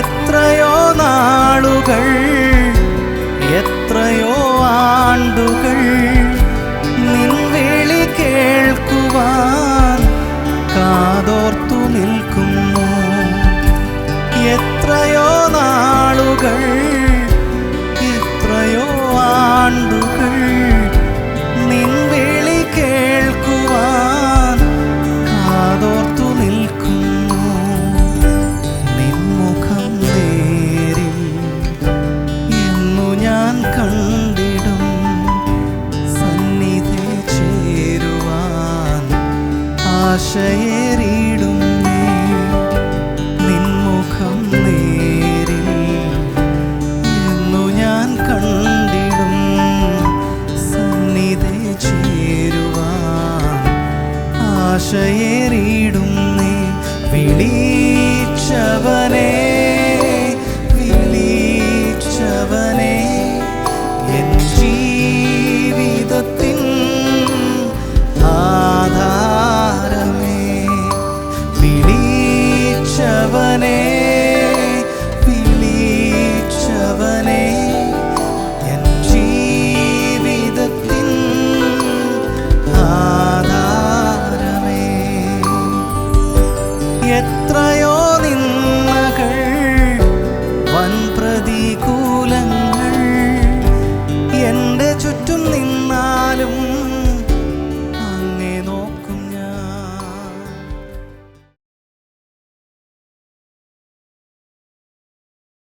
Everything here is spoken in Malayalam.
എത്രയോ നാളുകൾ എത്രയോ ആണ്ടുകൾ നിൻ വിളി കേൾക്കുവാൻ കാതോർത്തു നിൽക്കുന്നു. എത്രയോ നാളുകൾ ആശയേറിയിടും നിൻമുഖം നേരിൽ എന്നു ഞാൻ കണ്ടിടും. സന്നിധി ചേരുവാൻ ആശയേറിയിടും. എത്രയോ